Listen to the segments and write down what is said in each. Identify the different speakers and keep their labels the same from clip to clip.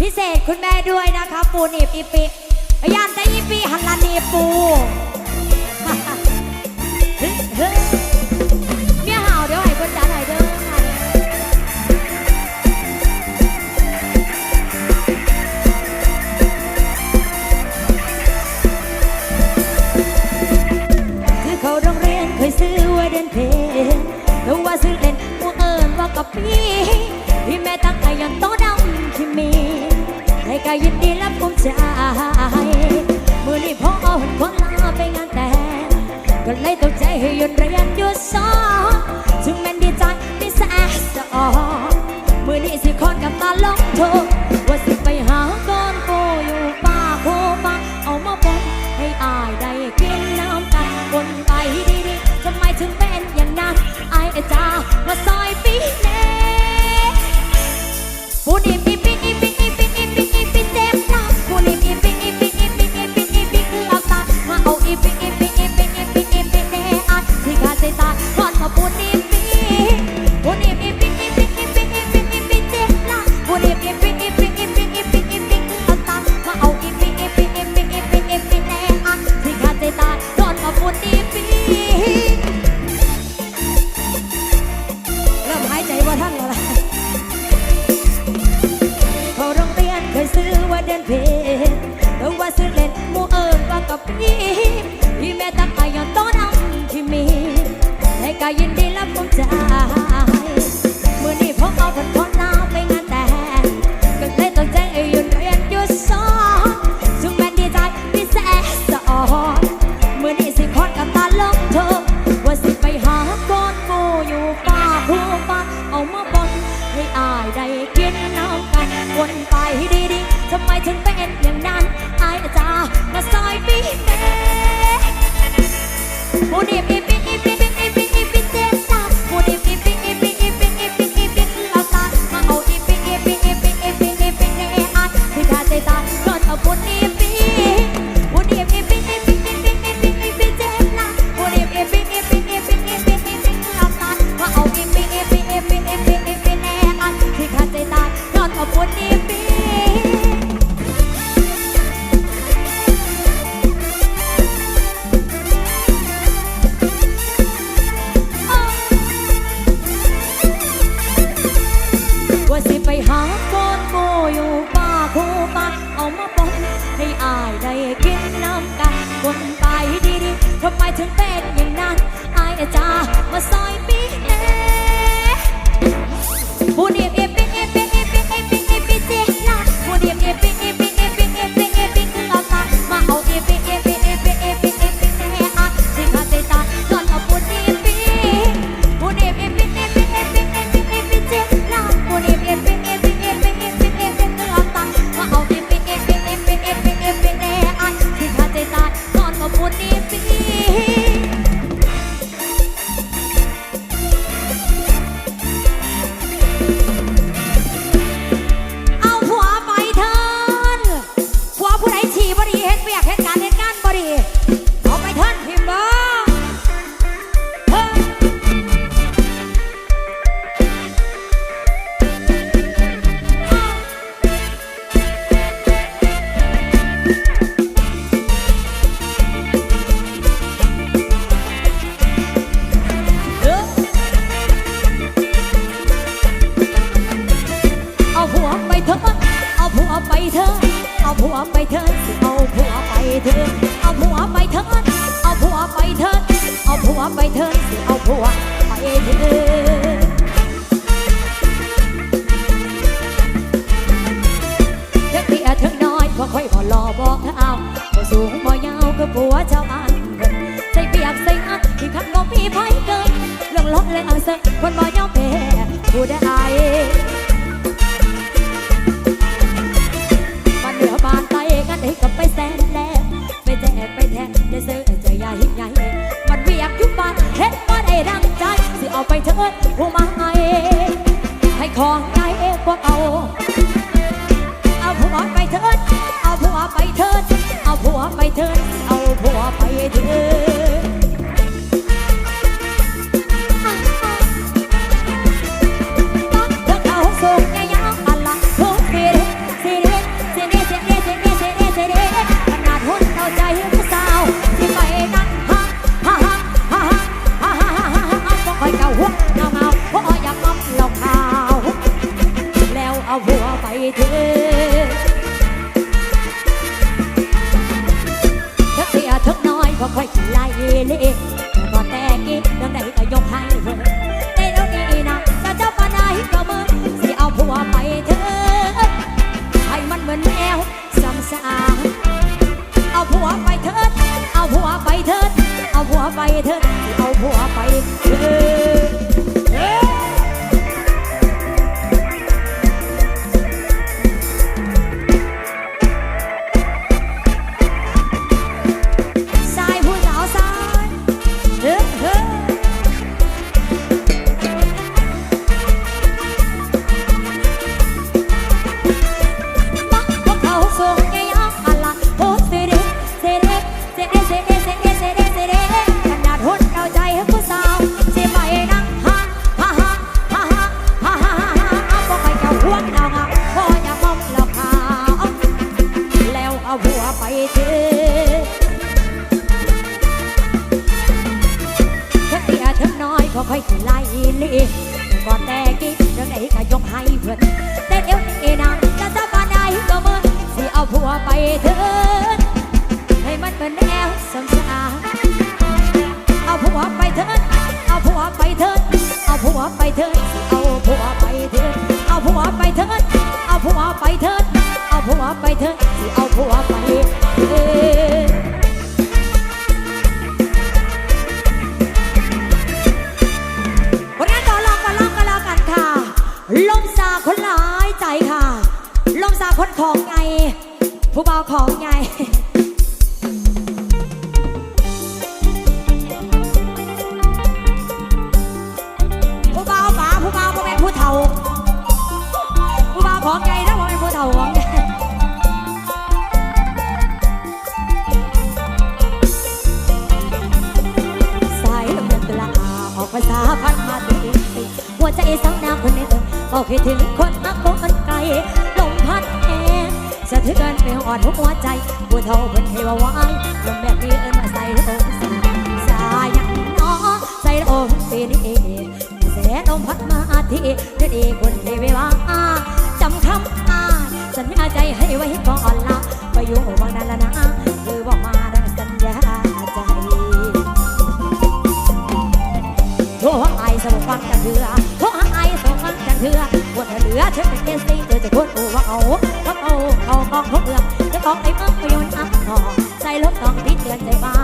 Speaker 1: พิเศษคุณแม่ด้วยนะคะปูนีบอีปีพยานามได้อีปีฮันลันนีปูเนี่ยห่าวเดี๋ยวให้คนจ้าหน่อยเด้อคือเขาโรงเรียนเคยซื้อว่าเดินเพลงแล้วว่าซื้อเล่นว่าเอิญว่ากับพี่ที่แม่ตั้งใจยังต้อง ก็ยินดีและภูมิใจเมื่อนี้พ่อเอาหุ่นคนลาไปงานแต่งก็เลยต้องใจให้ยุดเรียนหยุดสอน กันตาลงโธอ คักบ่มีไผเกินเรื่องรถเรื่องอาเซคนบ่ยอมแพ้ผู้ได้าเหนือบานใต้กันให้กับไปแสนแลไปแจกไปแทนได้ซื้อใจใหญ่ใหญ่มันเวียกยุบบ้านเฮ็ดบ่ได้ดังใจสิเอาไปเถิดผู้มาให้ให้ของใายเพวกเอาเอาผัวไปเถิดเอาผัวไปเถิดเอาผัวไปเถิดเอาผัวไปเถิด Boa, pai. Hey. ก่อนแต่กี้เรื่องไหนก็ยกให้เพื่อนแต่เดี๋ยวนี้นะจะจะปานใดก็มึงสิเอาผัวไปเถิดให้มันเป็นแนวสมสารเอาผัวไปเถิดเอาผัวไปเถิดเอาผัวไปเถิดเอาผัวไปเถิดเอาผัวไปเถิดเอาผัวไปเถิดเอาผัวไปเถิดสิเอาผัวไป คนของไง ผู้บ่าวของไงผู้บ่าวป๋าผู้บ่าวบ่เป็นผู้เฒ่า ผู้บ่าวของไงนะบ่เป็นผู้เฒ่าของไงสายลมเดินตลาออกภาษาพันมาติดติดหัวใจสาวนาคนในเติมบอกคิดถึงะเทือนไปหอดหัวใจผู้เฒ่าเพิ่นให้ว่าวายลมแบบนี้เอิ้นมาใส่ลมสายยังน้อใส่ลมปีนี้แสนลมพัดมาทีเด็ดคนให้ไว้ว่าจำคำอ้ายสัญญาใจให้ไว้ก่อนละไปอยู่บางนั้นละนะคือบอกมาดังสัญญาใจโทรไอายสมฟังกันเถื่อโทรไอายสมฟังกันเถื่อปวดเหลือเช็ดเป็นเกสีเจอจะคนอูว่าเอา เขาของเขาเอือมจะกองไอ้มื่อไปยนอัพหอใจลบต้องพิดเตือนใจบ้า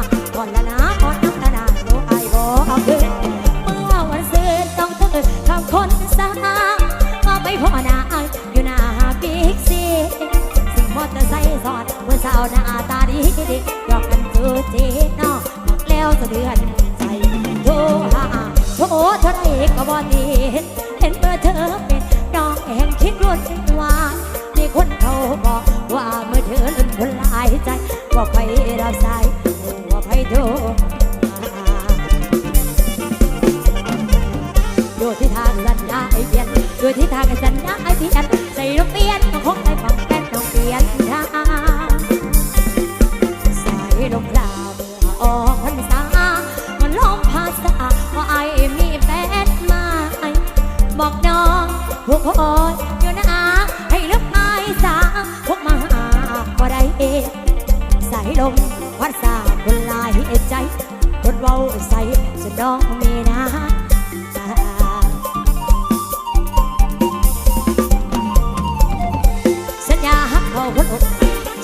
Speaker 1: องผู้คอยอยู่นะให้ลึกไม้สาพวกมาหาก็ได้เองสายลมพัดสาคนลายใจคนเว้าใส่จะน้องมีนะสัญญาหักเขาคนอก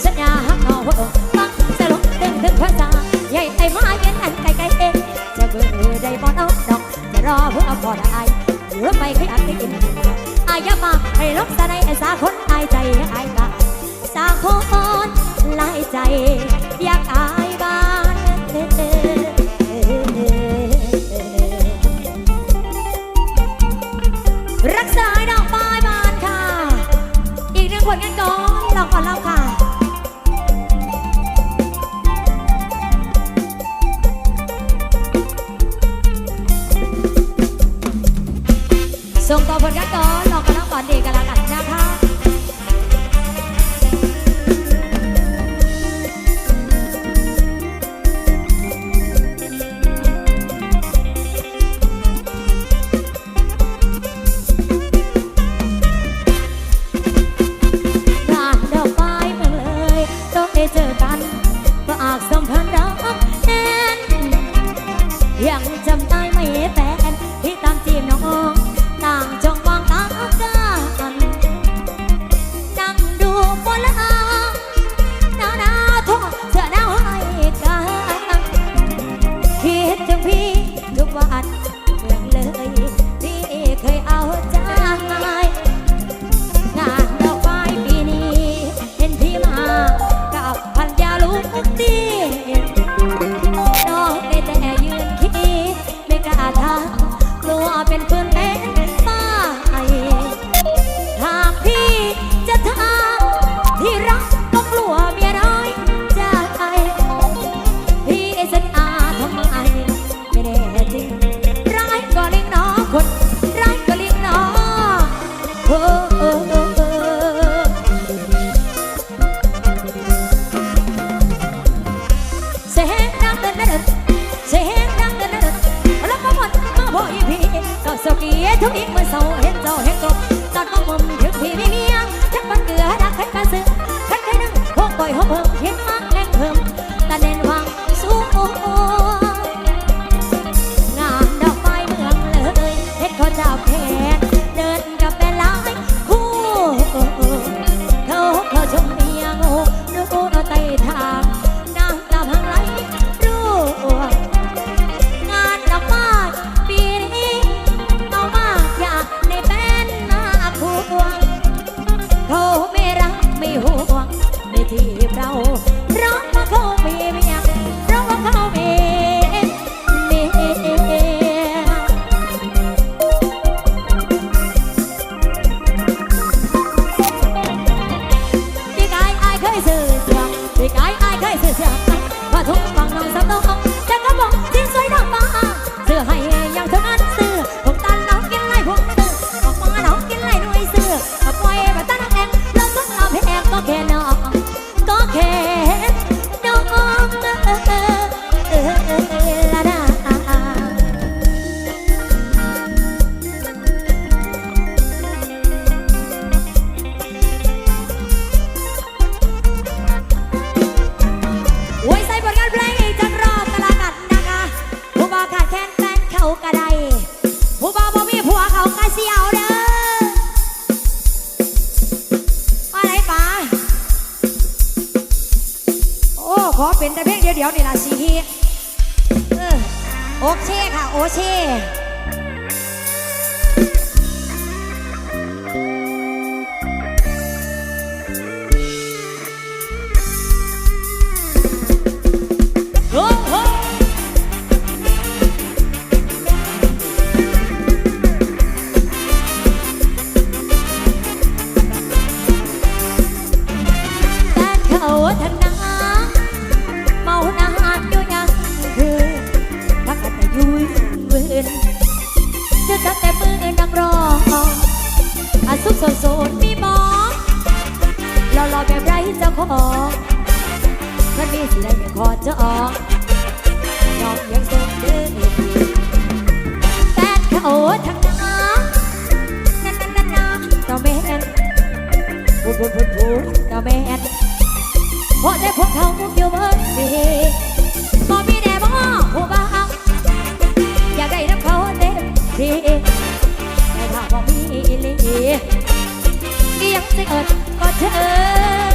Speaker 1: สัญญาหักเขาคนอกฟังสลบตึงถึงภาษาใหญ่ไอ้มาเย็นอันไกลไกลเองจะเบื่อได้บ่เอาดอกจะรอเพื่อพอได้อยู่รถไปขยันไปกิน อายมาให้ลบสะในไอ้สาคนอายใจอายกาสาคนลายใจอยากอาย 可以熬 คันนี้สิได้ไม่ขอจะออกน้องยังส่งเดินแปดเขาทางน้งนั่นนั่นนั่นนั่นต่อแม่นพูดพูดพูดพูบต่อแม่นพรอได้พวกเขามุกเดียเบิร์ดสิบ่มีแด่บ่ผู้บ้าอยากได้รับเขาเต็มทีแต่ถ้าบ่มีอีหลีเลี้ยงสิเอิดก็เธอ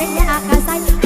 Speaker 1: en la casa. Y...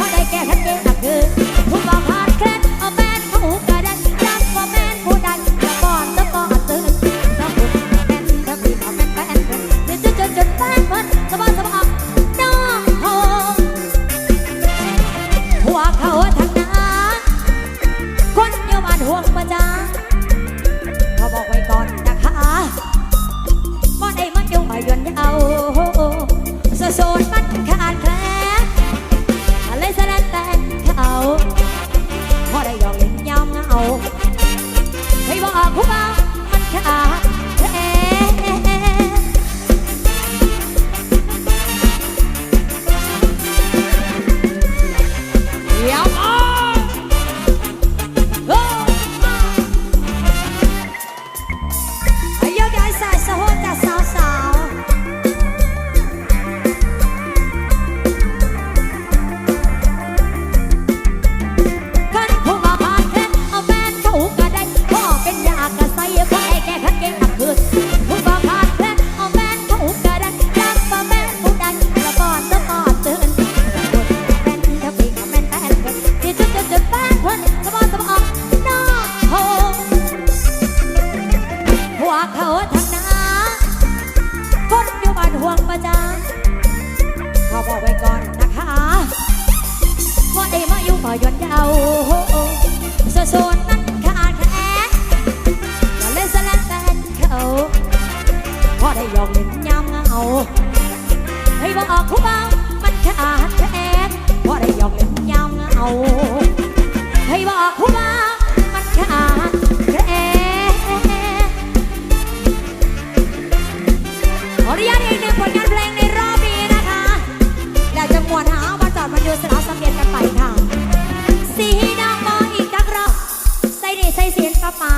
Speaker 1: มา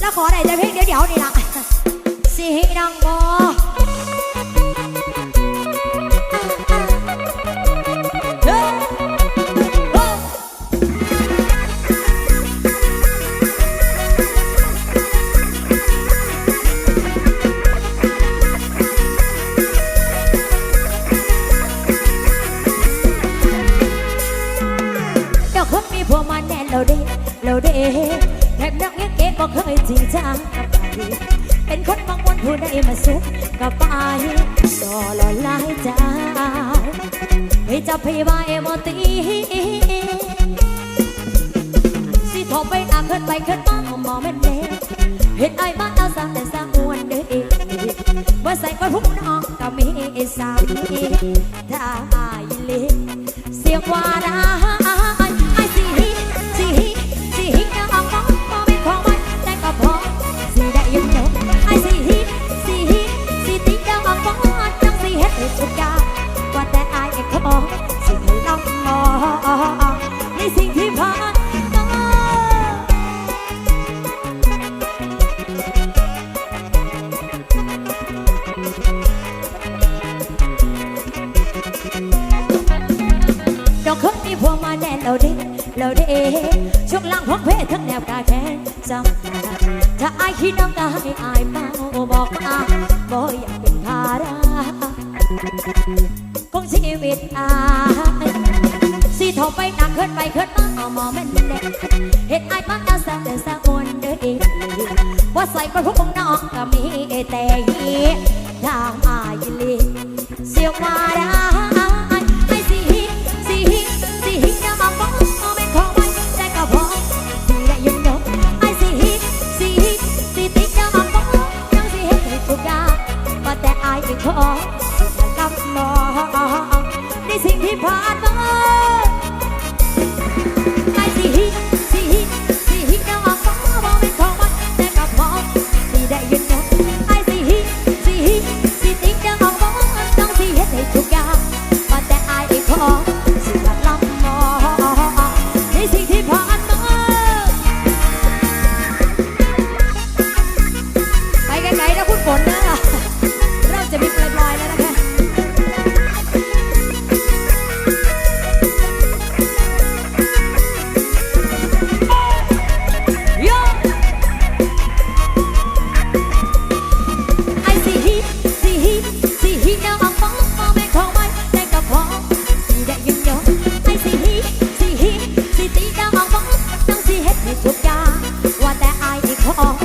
Speaker 1: แล้วขอได้แต่เพลงเดี๋ยวๆนี่ละสีนังบอ จากไปเป็นคนบางวันผู้ใดมาสุขก็ไปต่อหลอหลายเจ้าให้จับให้ไว้มอตีสิทบไปอาขึ้นไปขึ้นมาเองหมอแม่เด็กเห็ดไอ้บ้านเอาสามแต่สามอ้วนเด็กว่าใส่ก้อนหุ้มน้องก็มีสามีได้เล็กเสียงว่าได้ เห็นไอ้บ้างเอลแซงเแต่แซงบนเดินเองว่าใส่กระพุ้งของน ทุกอย่างว่าแต่อายอีกขอ